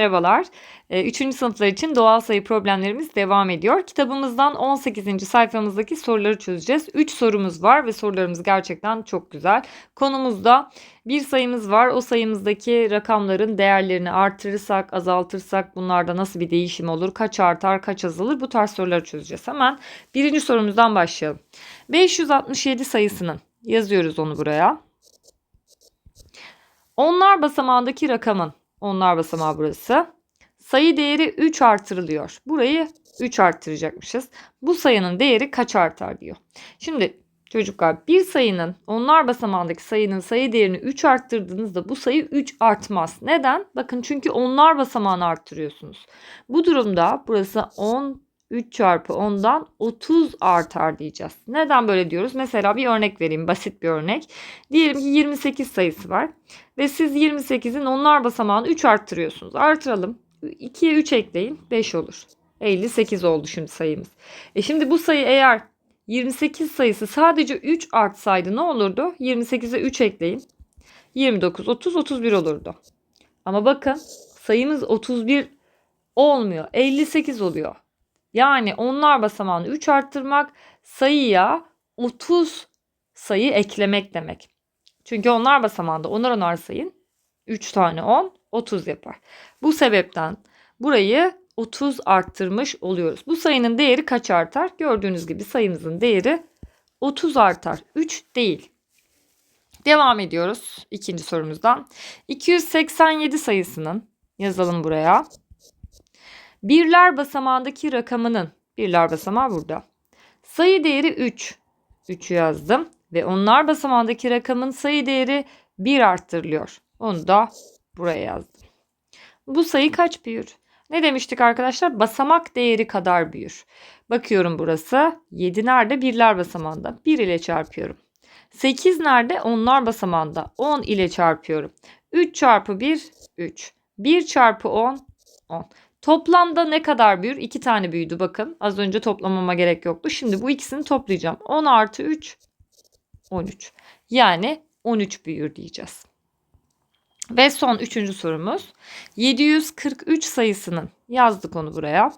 Merhabalar. 3. sınıflar için doğal sayı problemlerimiz devam ediyor. Kitabımızdan 18. sayfamızdaki soruları çözeceğiz. 3 sorumuz var ve sorularımız gerçekten çok güzel. Konumuzda bir sayımız var. O sayımızdaki rakamların değerlerini artırırsak, azaltırsak bunlarda nasıl bir değişim olur? Kaç artar, kaç azalır? Bu tarz soruları çözeceğiz. Hemen birinci sorumuzdan başlayalım. 567 sayısının yazıyoruz onu buraya. Onlar basamağındaki rakamın onlar basamağı burası. Sayı değeri 3 artırılıyor. Burayı 3 arttıracakmışız. Bu sayının değeri kaç artar diyor. Şimdi çocuklar bir sayının onlar basamağındaki sayının sayı değerini 3 arttırdığınızda bu sayı 3 artmaz. Neden? Bakın çünkü onlar basamağını arttırıyorsunuz. Bu durumda burası 10 3 çarpı 10'dan 30 artar diyeceğiz. Neden böyle diyoruz? Mesela bir örnek vereyim. Basit bir örnek. Diyelim ki 28 sayısı var. Ve siz 28'in onlar basamağını 3 arttırıyorsunuz. Artıralım. 2'ye 3 ekleyin. 5 olur. 58 oldu şimdi sayımız. E şimdi bu sayı eğer 28 sayısı sadece 3 artsaydı ne olurdu? 28'e 3 ekleyin. 29, 30, 31 olurdu. Ama bakın sayımız 31 olmuyor. 58 oluyor. Yani onlar basamağını 3 arttırmak sayıya 30 sayı eklemek demek. Çünkü onlar basamağında onar onar sayın 3 tane 10 30 yapar. Bu sebepten burayı 30 arttırmış oluyoruz. Bu sayının değeri kaç artar? Gördüğünüz gibi sayımızın değeri 30 artar. 3 değil. Devam ediyoruz ikinci sorumuzdan. 287 sayısının yazalım buraya. Birler basamağındaki rakamının birler basamağı burada. Sayı değeri 3. 3'ü yazdım ve onlar basamağındaki rakamın sayı değeri 1 arttırılıyor. Onu da buraya yazdım. Bu sayı kaç büyür? Ne demiştik arkadaşlar? Basamak değeri kadar büyür. Bakıyorum burası. 7 nerede? Birler basamağında. 1 ile çarpıyorum. 8 nerede? Onlar basamağında. 10 ile çarpıyorum. 3 çarpı 1 3. 1 çarpı 10 10. Toplamda ne kadar büyür? 2 tane büyüdü bakın. Az önce toplamama gerek yoktu. Şimdi bu ikisini toplayacağım. 10 artı 3 13. Yani 13 büyür diyeceğiz. Ve son üçüncü sorumuz. 743 sayısının yazdık onu buraya.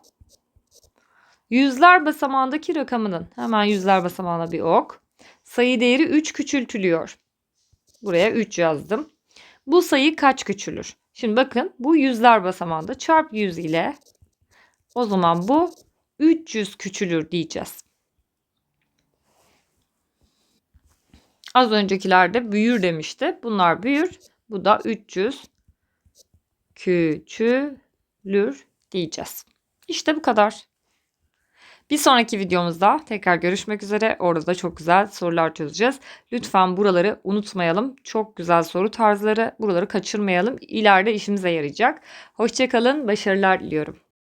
Yüzler basamağındaki rakamının hemen yüzler basamağına bir ok. Sayı değeri 3 küçültülüyor. Buraya 3 yazdım. Bu sayı kaç küçülür? Şimdi bakın bu yüzler basamağında çarp 100 ile o zaman bu 300 küçülür diyeceğiz. Az öncekilerde büyür demişti. Bunlar büyür. Bu da 300 küçülür diyeceğiz. İşte bu kadar. Bir sonraki videomuzda tekrar görüşmek üzere. Orada da çok güzel sorular çözeceğiz. Lütfen buraları unutmayalım. Çok güzel soru tarzları. Buraları kaçırmayalım. İleride işimize yarayacak. Hoşçakalın. Başarılar diliyorum.